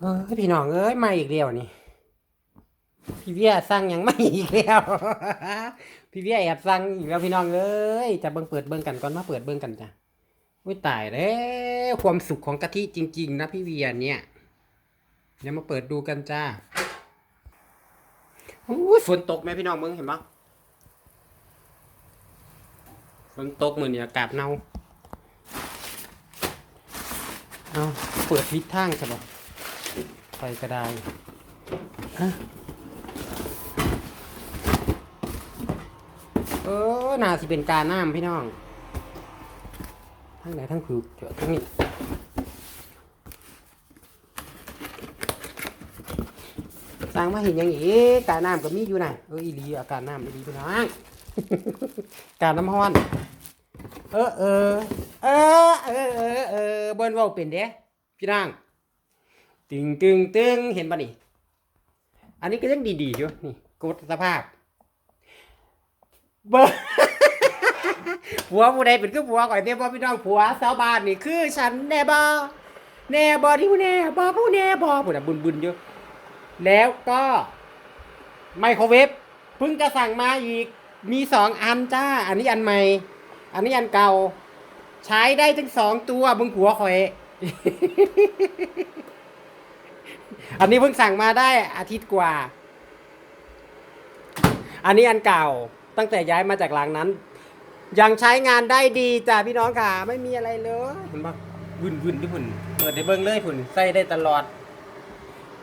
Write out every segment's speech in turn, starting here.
เอ้ยพี่น้องเอ้ยมาอีกแล้วนี่พี่เวียสั่งยังไม่อีกแล้วพี่เวียแอบสั่งอีกแล้วพี่น้องเอ้ยจะเบิ่งเปิดเบิ่งกันก่อนมาเปิดเบิ่งกันจ้ะอุ้ยตายแล้วความสุขของกะทิจริง ๆ นะพี่เวียเนี่ยเดี๋ยวมาเปิดดูกันจ้าอุ้ยฝนตกไหมพี่น้องมึงเห็นปะฝนตกเหมือนเนี่ยอากาศเน่าเอาเปิดทิศทางใช่ปะ ไปก็ได้อะเออน่าสิเป็นการน้ำพี่น้องทั้งไหนทั้งคือเจอทั้งนี้สร้างมาเห็นอย่างนี้การน้ำก็มีอยู่นะเอออีหลีอาการน้ำอีลีพี่น้องการน้ำห้อน เออเออเออเออเออเออเบิ้นเว่าเป็นเด้พี่น้อง ตึงตึงตึงเห็นปะนี่ อันนี้ก็ยังดีๆอยู่นี่กดสภาพเบอร์ผัวผู้ใดเป็นคือผัวก่อยเด้บ่พี่น้องผัวสาวบ้านนี่คือฉันแน่บ่แน่บ่ที่ผู้แน่บ่ผู้แน่บ่ผู้น่ะบุญๆอยู่ แล้วก็ไมโครเวฟเพิ่งจะสั่งมาอีกมีสองอันจ้า อันนี้อันใหม่ อันนี้อันเก่า ใช้ได้ทั้งสองตัวมึงผัวข่อย อันนี้เพิ่งสั่งมาได้อาทิตย์กว่า อันนี้อันเก่าตั้งแต่ย้ายมาจากหลังนั้น ยังใช้งานได้ดีจ้ะพี่น้องค่ะ ไม่มีอะไรเลยเห็นปะวึนวึนที่พุ่นเปิดได้เบิ้งเลยพุ่นใส่ได้ตลอด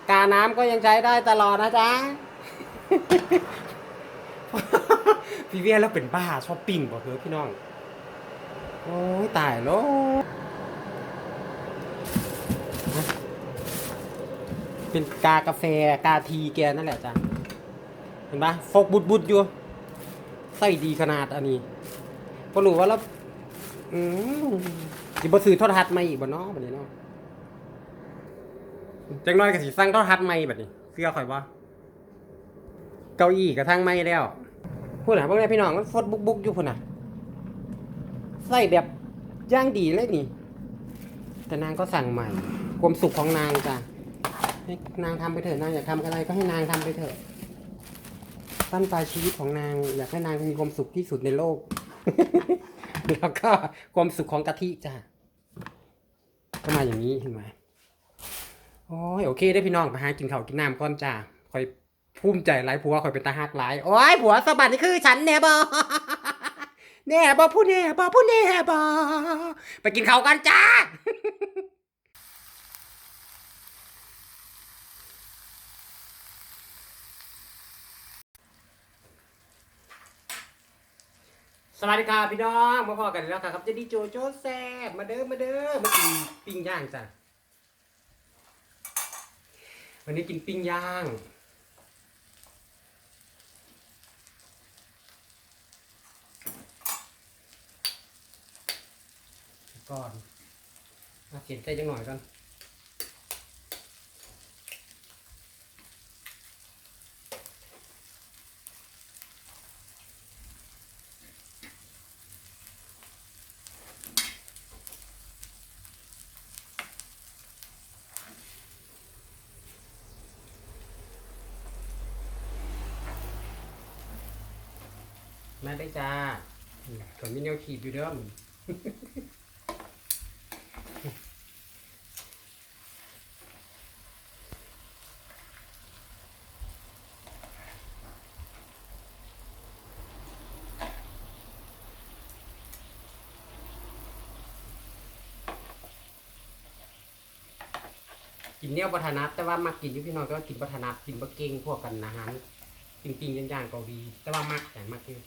กาน้ำก็ยังใช้ได้ตลอดนะจ๊ะพี่เวียแล้วเป็นบ้าชอบปิ้งบ่เถอะพี่น้อง โอ้ยตายแล้ว เป็นกากาแฟกาทีแกนั่นแหละจ้ะเห็นปะโฟกบุดบุดอยู่ใส่ดีขนาดอันนี้พอรู้ว่าแล้วอืมจิบซื้อทอดทัดมาอีกบ่เนาะแบบนี้เนาะจังน้อยก็สิสั่งทอดทัดใหม่แบบนี้เสื้อข่อยบ่เก้าอี้กระทั่งไม่แล้วพูดหน่ะพวกนี้พี่น้องมันฟดบุกบุกอยู่พุ่นน่ะใส่แบบย่างดีเลยนี่ แต่นางก็สั่งใหม่ ความสุขของนางจ้ะ ให้นางทำไปเถอะนางอยากทำอะไรก็ให้นางทำไปเถอะตั้นปลายชีวิตของนาง อยากให้นางมีความสุขที่สุดในโลก แล้วก็ความสุขของกะทิจ้ะก็มาอย่างนี้เห็นไหมโอ้ยโอเคได้พี่น้องไปหากินข้าวกินน้ำก่อนจ้าคอยภูมิใจหลายผัวคอยเป็นตาหักหลายโอ้ยผัวสะบัดนี่คือฉันแน่บอแน่บอผู้แน่บอผู้แน่บอไปกินข้าวกันจ้า สวัสดีครับพี่น้องมาพอกันแล้วครับเจะดีโจโจแซ่บมาเด้อมาเด้อมากินปิ้งย่างจ้ะวันนี้กินปิ้งย่างก่อนเอาเขียนใจจังหน่อยก่อนมาได้จ้า ก่อนมีแนวขีดอยู่เด้อมกินเนี่ยประธานัดแต่ว่ามากินอยู่พี่น้องแต่ว่ากินประธานัดกินบะเก่งพวกกันอาหารจริงๆย่างๆกาหลีแต่ว่ามักแต่มักอยู่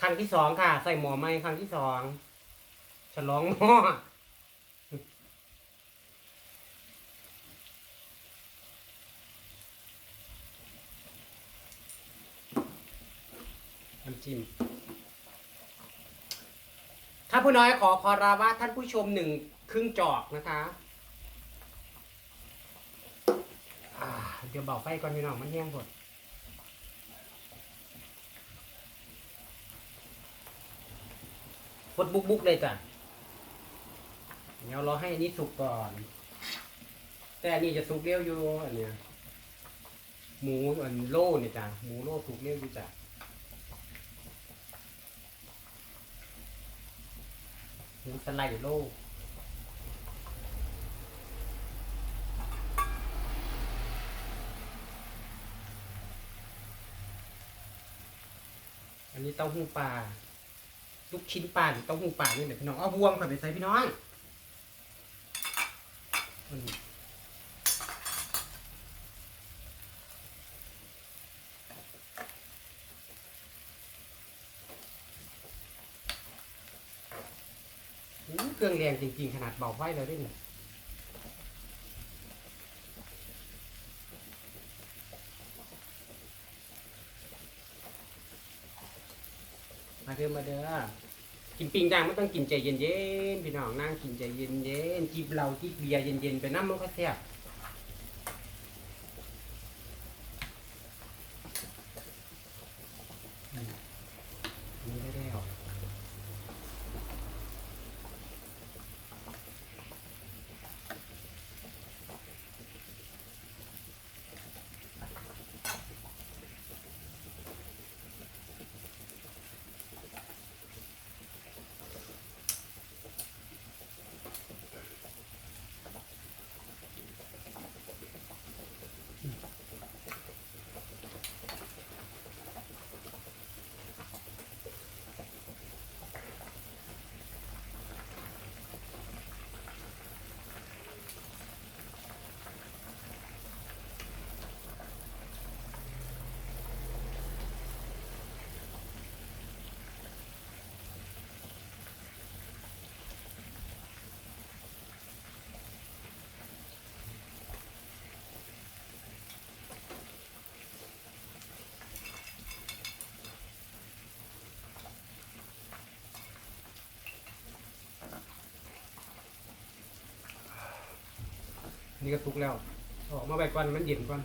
ครั้งที่สองค่ะ ใส่หมอไหมครั้งที่สองฉลองหม้อน้ำจิ้มถ้าผู้น้อยขอคอราว่าท่านผู้ชมหนึ่งครึ่งจอกนะคะอ่าเดี๋ยวเบาไฟก่อนพี่น้องมันแห้งหมด ดบุกบุกเลยจ้ะเดี๋ยวรอให้อันนี้สุกก่อน แต่อันนี้จะสุกเร็วอยู่อันเนี้ยหมูอันโล่เนี่ยจ้ะหมูโล่สุกเร็วอยู่จ้ะหมูสไลด์โล่อันนี้เต้าหู้ปลา ลูกชิ้นปลาหรือเต้าหู้ปลานี่แหละพี่น้องเอาบวงก่อนไปใส่พี่น้องเครื่องแรงจริงๆ ขนาดเบาไฟเลยได้เนี่มาเด้อมาเด้อ กินปิ้งย่างไม่ต้องกินใจเย็นๆพี่น้องนั่งกินใจเย็นๆจิบเหล้าจิบเบียร์เย็นๆไปน้ำมันก็แซ่บ นี่ก็ทุกแล้วอออกมาไปก่อนมันเย็นก่อน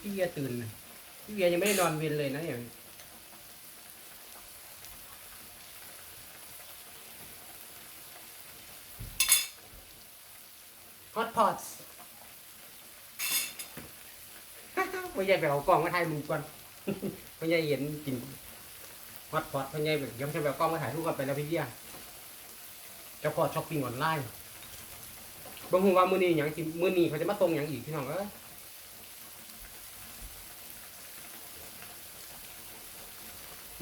พี่เวียตื่นเลยพี่เวียยังไม่ได้นอนเวียนเลยนะเนี่ยฮอตพอตส์พ่อใหญ่ไปเอากล้องมาถ่ายรูปก่อนพ่อใหญ่เห็นกินฮอตพอตพ่อใหญ่แบบยังจะแบบกล้องมาถ่ายรูปกันไปแล้วพี่เวียเจะพอช้อปปิ้งออนไลน์บางคนว่ามือนี้อย่างสิมือนี้เขาจะมาตรงอย่างอีกพี่น้องเอ้ย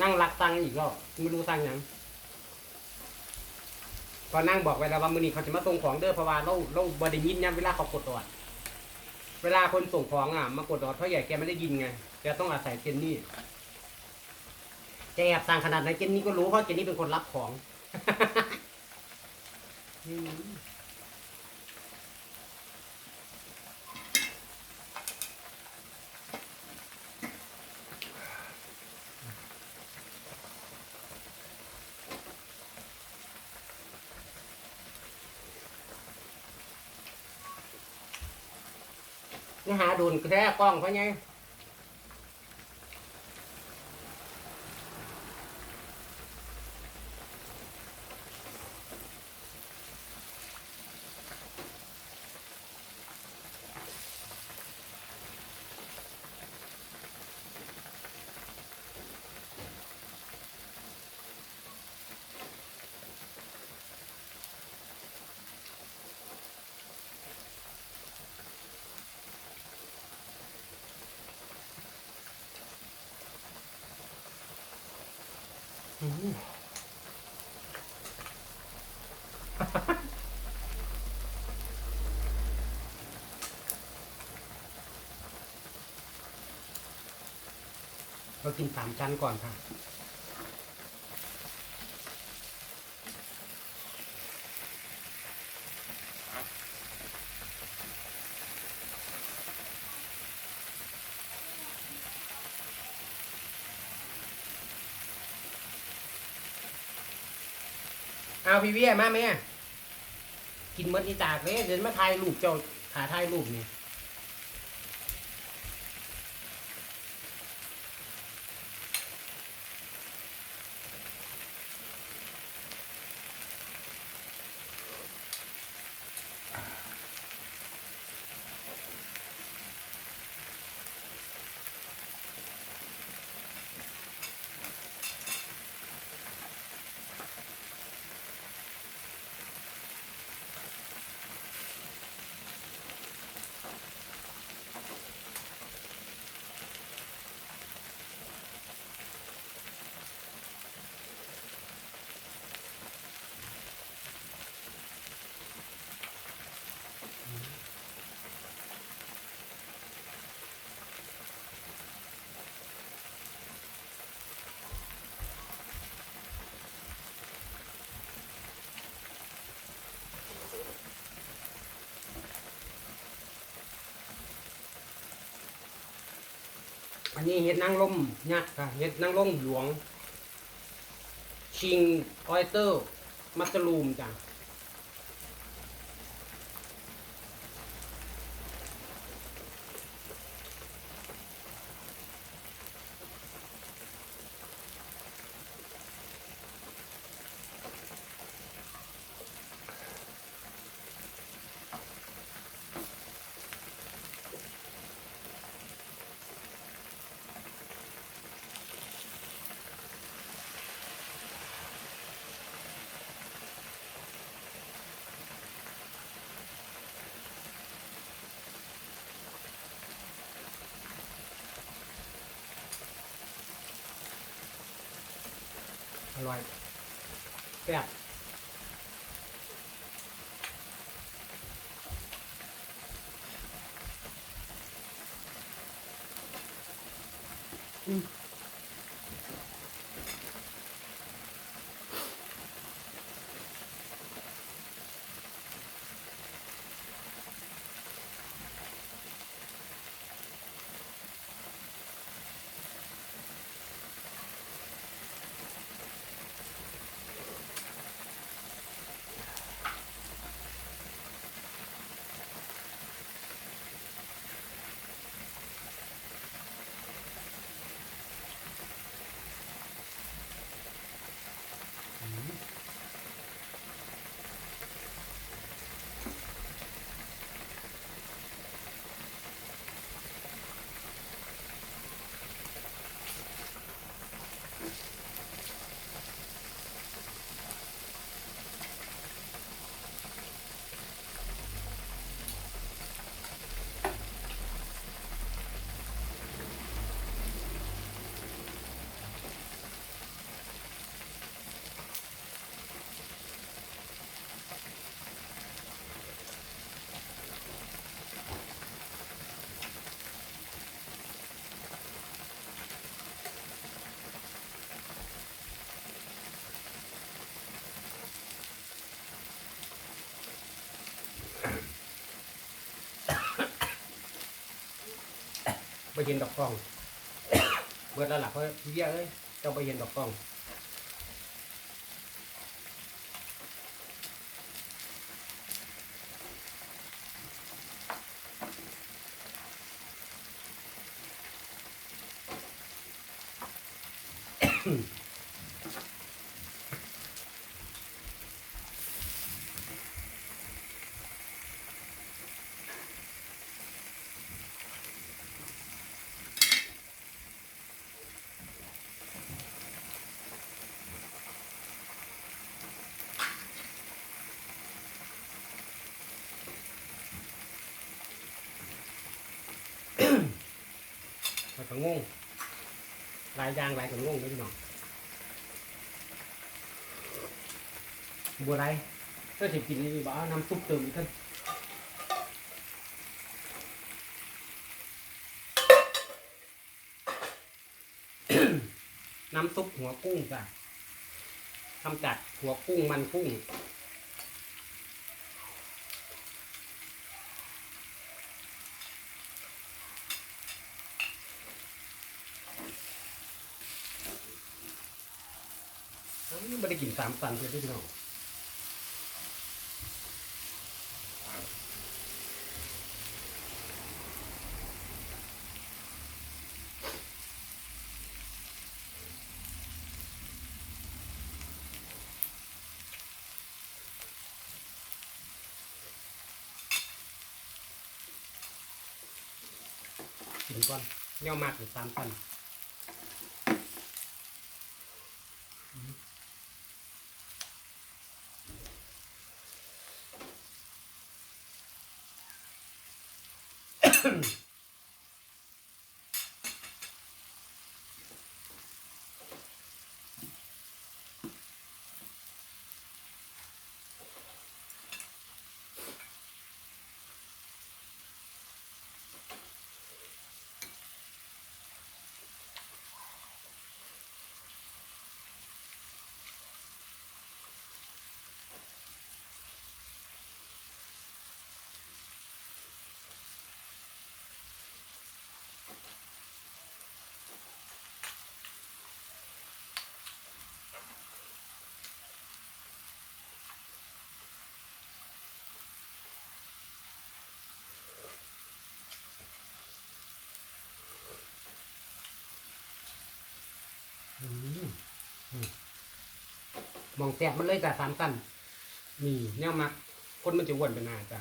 นั่งรักตังอีกรอบไม่รู้ตังหยังพอนั่งบอกไว้แล้วว่ามือนี้เขาจะมาส่งของเด้อเพราะว่าเราเราบไดยินเนี่ยเวลาเขากดออดเวลาคนส่งของอะมากดออดเพราะใหญ่แกไม่ได้ยินไงแกต้องอาศัยเจนนี่แกแอบสั่งขนาดไหนเจนนี่ก็รู้เพราะเจนนี่เป็นคนรับของ อืมนี่หาโดนแทกกล้องเขาไง เรากินสามชั้นก่อนค่ะ เอาพี่เวียมาแม่กินมดอีตากเลยเดินมาถ่ายรูปเจ้าถ่าถ่ายรูปนี่ อันนี้เห็ดนางรมยักษ์ค่ะเห็ดนางร่มหลวง ชิงออยเตอร์ มัสลูมจ้ะ อร่อยแซ่บอืม ไปเห็นดอกกล้อง เบิดแล้วล่ะเพราะเวียเอ้ยเจ้าไปเห็นดอกกล้อง งงหลายยางลายก็งงเลยพี่น้องบัวไรก็สิกินนี่บ้าน้ำซุปเติมอีกท่านน้ำซุปหัวกุ้งจ้ะทำจากหัวกุ้งมันกุ้ง กินสามสันเลยพี่น้องกินก่อนเนี่ยมากหรือสามสัน อืมอืม มองแสบมันเลยจ้ะสามตันนี่แนวมักคนมันจะอ้วนเป็นหนาจ้ะ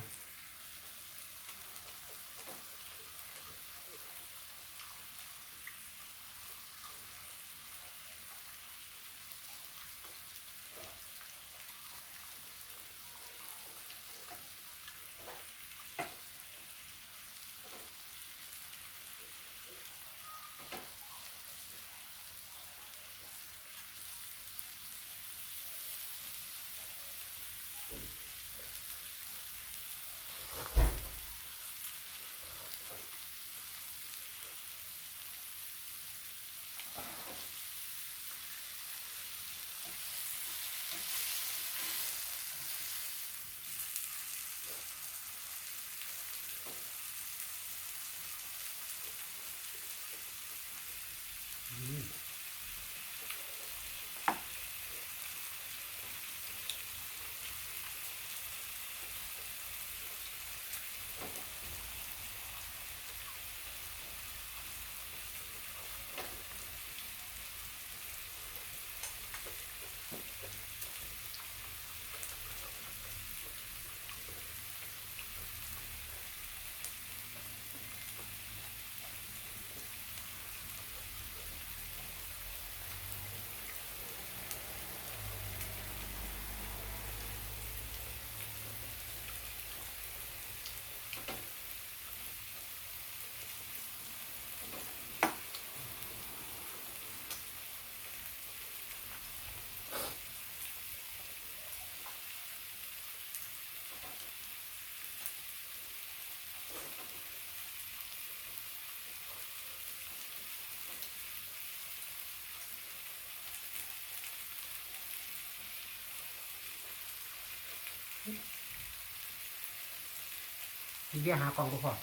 ทีเดียวหากล่องก็พอ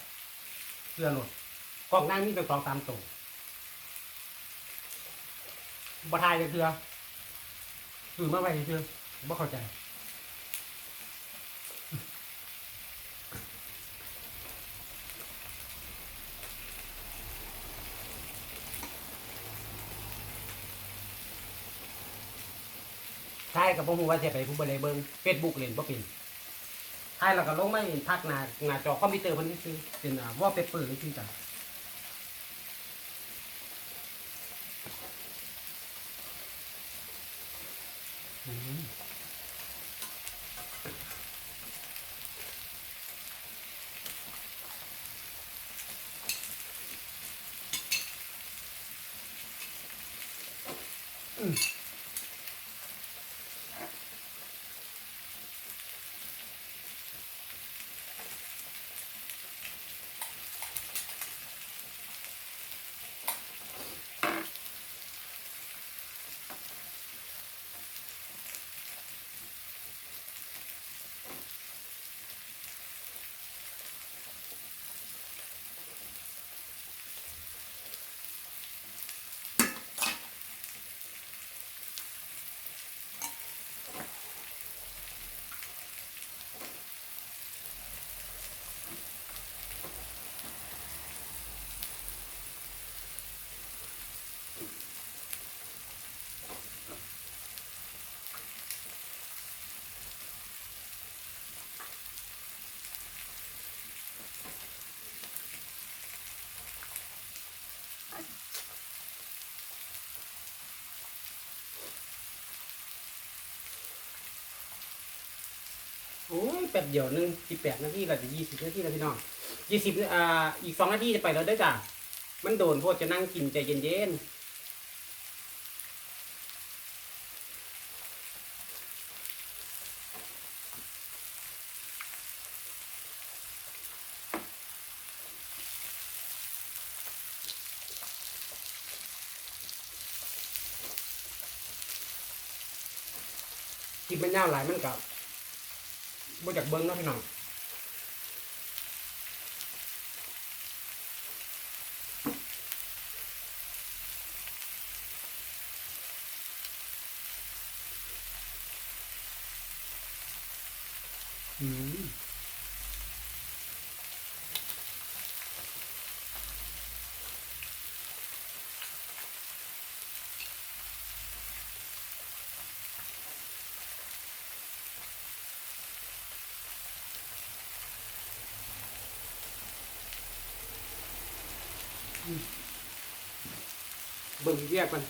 เสื้อหลดกล่องนั่งนี่เป็นกองตามตัวบ่ทายเลยเสื้อคือมาไว้เสื้อบ่เข้าใจใช่กับพวกมูว่าจะไปผู้บริเบิงเฟซบุ๊กเล่นบ่เป็น ใช่แล้วก็ลงไม่พักหน้าหน้าจอคอมพิวเตอร์มันนี่คือเป็นว่าเปเปอร์นี่คือจ้ะอืม โอ้ยแป๊บเดียวหนึ่งสิบแปดนาทีเราจะยี่สิบนาทีแล้วพี่น้องยี่สิบอ่าอีกสองนาทีจะไปแล้วด้จ้ะมันโดนโพดจะนั่งกินใจเย็นๆกินมันยาวหลายมันกับ บ่จากเบิ้งเนาะพี่น้อง อืม เบิ่งเรียกมัน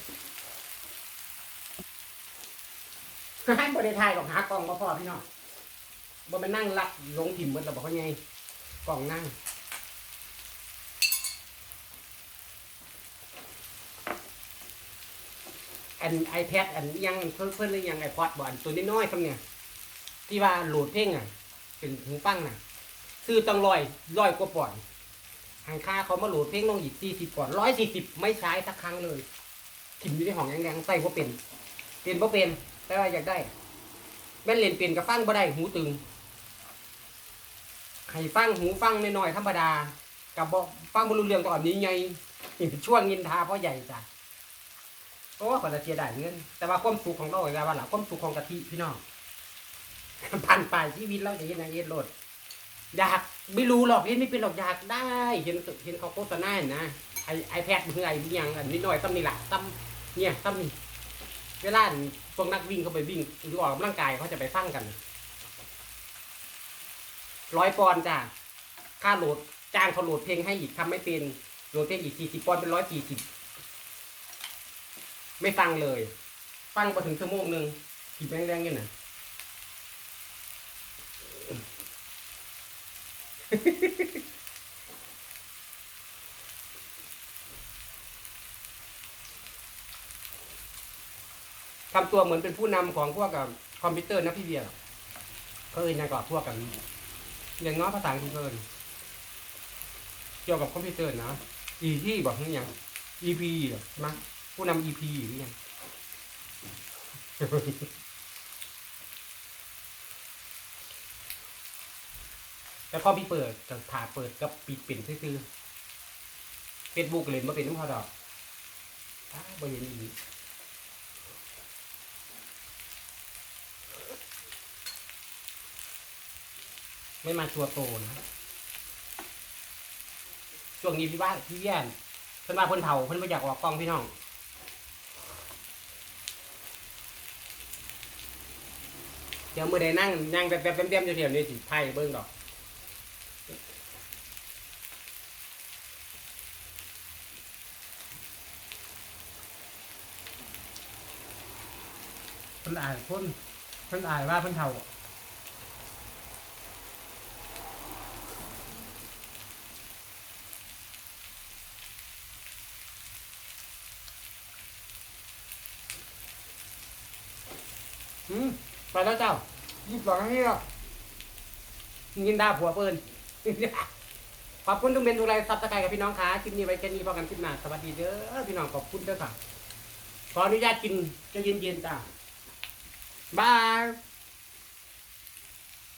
ให้บริทายของหากล่องมาพอพี่น้องบ่มานั่งรักลงถิ่มเบิดแล้วบอกเขาไงกล่องนั่งอัน iPad อันยังเพิ่นเพิ่นหรือยังไอพอดบ่อันตัวน้อยๆคำเนี่ย ที่ว่าโหลดเพลงอะ เป็นหูฟังน่ะซื้อตั้งร้อยร้อยกว่าปอนด์ หางค่าเขามาโหลดเพลงลงอีกสี่สิบปอนร้อยสี่สิบไม่ใช้สักครั้งเลยถิ่มอยู่ในห้องแดงๆใส่ว่าเป็นเป็นว่าเป็นแต่ว่าอยากได้แม่นเล่นเป็นกับฟังบ่ได้หูตึงให้ฟังหูฟังน้อยๆธรรมดา กับบอกฟังบรู้เรื่องตอนนี้ไงช่วงยินทาพ่อใหญ่จ้ะโอ้ขอจะเสียดายเงิน แต่ว่าความสุขของเราอีกแล้วว่าหล่ะความสุขของกะทิพี่น้องผ่านไปชีวิตเราจะยังไงเอ็ดโลด อยากไม่รู้หรอกเห็นไม่เป็นหรอกอยากได้เห็นเห็นเขาโฆษณาเห็นนะไอไอแพดมือไอวิ่งยังอันนิดหน่อยตั้มนี่แหละตั้มเนี่ยตั้มนี่เวลาพวกนักวิ่งเขาไปวิ่งหรือออกกำลังกายเขาจะไปฟังกันร้อยปอนด์จ้ะค่าโหลดจ้างเขาโหลดเพลงให้อีกทำไม่เป็นโหลดเพลงอีกสี่สิบปอนด์เป็นร้อยสี่สิบไม่ฟังเลย ฟังไปถึงชั่วโมงหนึ่งขีดแรงๆเนี่ยนะ ทำตัวเหมือนเป็นผู้นำของพวกกับคอมพิวเตอร์นะพี่เบียร์เขาเอ่ยยังกับพวกกันเรียนน้อยภาษาอังกฤษเกินเกี่ยวกับคอมพิวเตอร์นะ e ที่บอกนี่ยัง EP หรอมั้ผู้นำ EP หรือยัง แล้วก็พี่เปิดกับผ่าเปิดกับปิดปิ่นซื่อเฟซบุ๊กเลยมาเป็นน้ำพอดอกอ้าบ่เห็นอีกไม่มาตัวโตนะช่วงนี้พี่บ้านพี่เวียนเพิ่นมาเพิ่นเผาเพิ่นไม่อยากออกกล้องพี่น้องเดี๋ยวมือใดนั่งนั่งแบบแบบเต็มๆจะเถียวนี่สิไพ่เบิ้งดอก อายคนเพิ่นอายว่าเพิ่นเฒ่าอืมไปแล้วเจ้ายี่สิบสองนาทีแล้วยินดาผัวเปิ้นขอบคุณทุกเมนทุกไลน์ซับสไครต์กับพี่น้องค่ะคลิปนี้ไว้แค่นี้พอกันคลิปหน้าสวัสดีเด้อพี่น้องขอบคุณเด้อค่ะขออนุญาตกินจะเย็นๆจ้า บาย